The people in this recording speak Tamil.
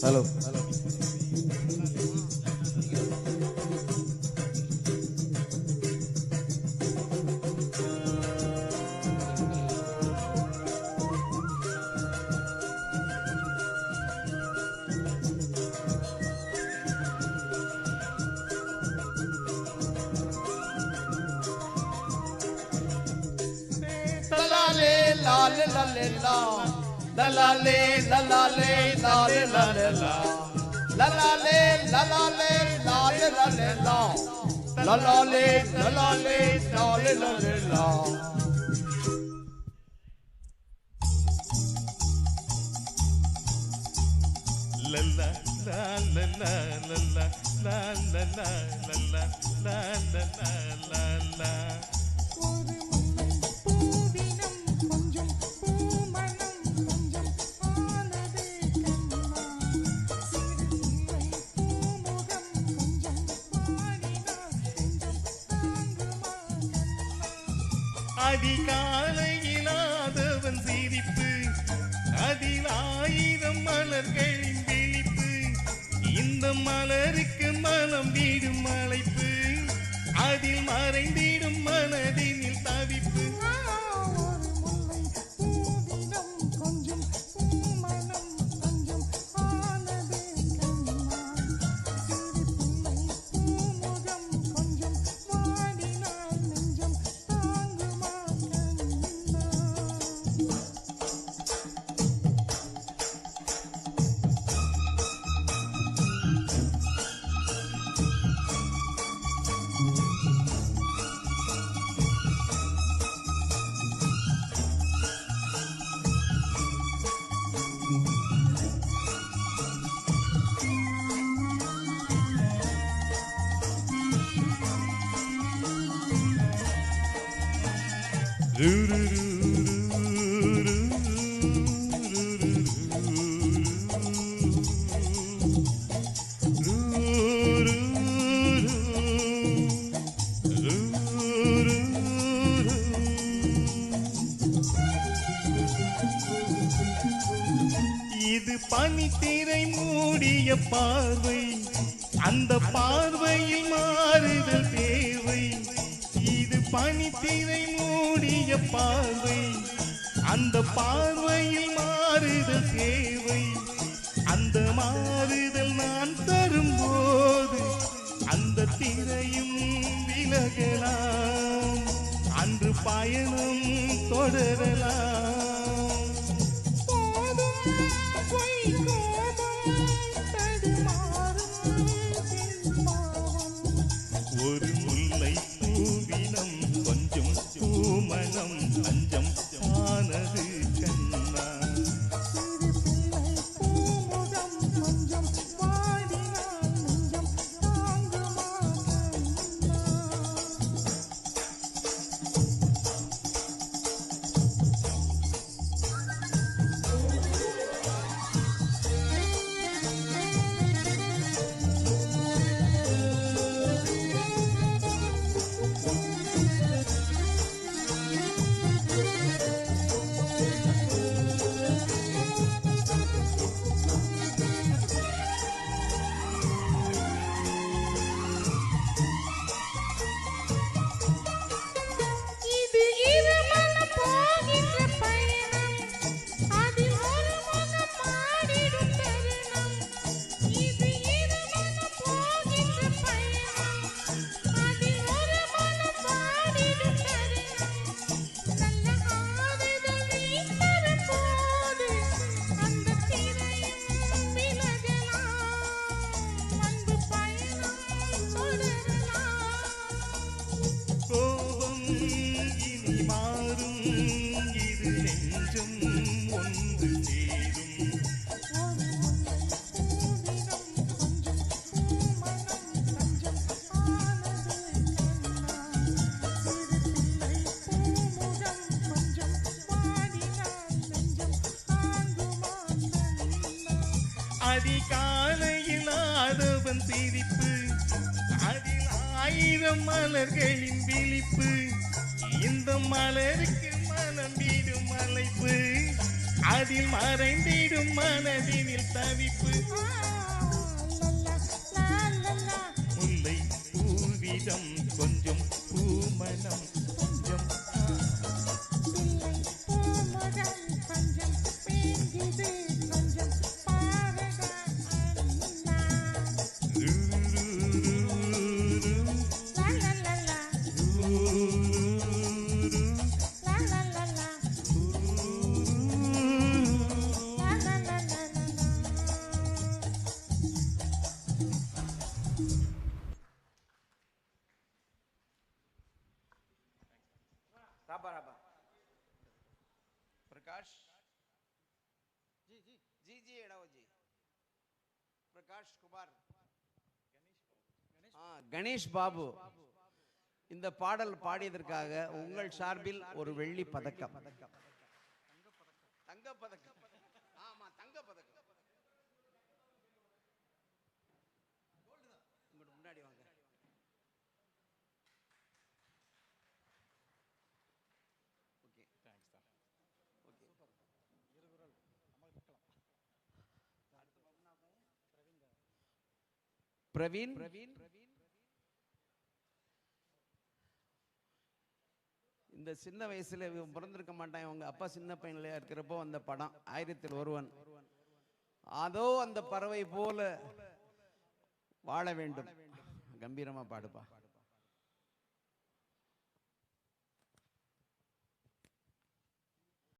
Hello. Hello. La le la le la. La la le, la la le, la le la le la. La la le, la la le, la le la le la. La la le, la la le, la le la le la. La la la la la la la la la la la la la la la அதிகாலையிலாதவன் சிரிப்பு அதில் ஆயிரம் மலர்களின் விழிப்பு இந்த மலருக்கு மனம் வீடும் அழைப்பு அதில் மறைந்திடும் மனதினில் தவிப்பு. இது பனித்திரை மூடிய பார்வை. அந்த பார்வையில் மாறுதல் தேவை. இது பனித்திரை மூடிய பார்வை. அந்த பார்வையில் மாறுதல் தேவை. அந்த மாறுதல் நான் தரும்போது அந்த திரையும் விலகலாம். அன்று பயணம் தொடரலாம். ஒரு முல்லை அதிகாலையில் ஆதவன் சிரிப்பு. அதில் ஆயிரம் மலர்களின் விழிப்பு. இந்த மலருக்கு மனம் வீடும் அழைப்பு. அதில் மறைந்திடும் மனதினில் தவிப்பு राबा राबा प्रकाश जी जी जी जी एड़ाओ जी பிரகாஷ் குமார் ஆ, கணேஷ் பாபு இந்த பாடல் பாடியதற்காக உங்கள் சார்பில் ஒரு வெள்ளி பதக்கம் தங்க பதக்கம் பிரவீன்? பிரவீன் இந்த சின்ன வயசுல இவன் பிறந்திருக்க மாட்டான். இவங்க அப்பா சின்ன பையன்ல இருக்கிறப்போ அந்த படம் ஆயிரத்தில் ஒருவன். அதோ அந்த பறவை போல வாழ வேண்டும். கம்பீரமா பாடுப்பா.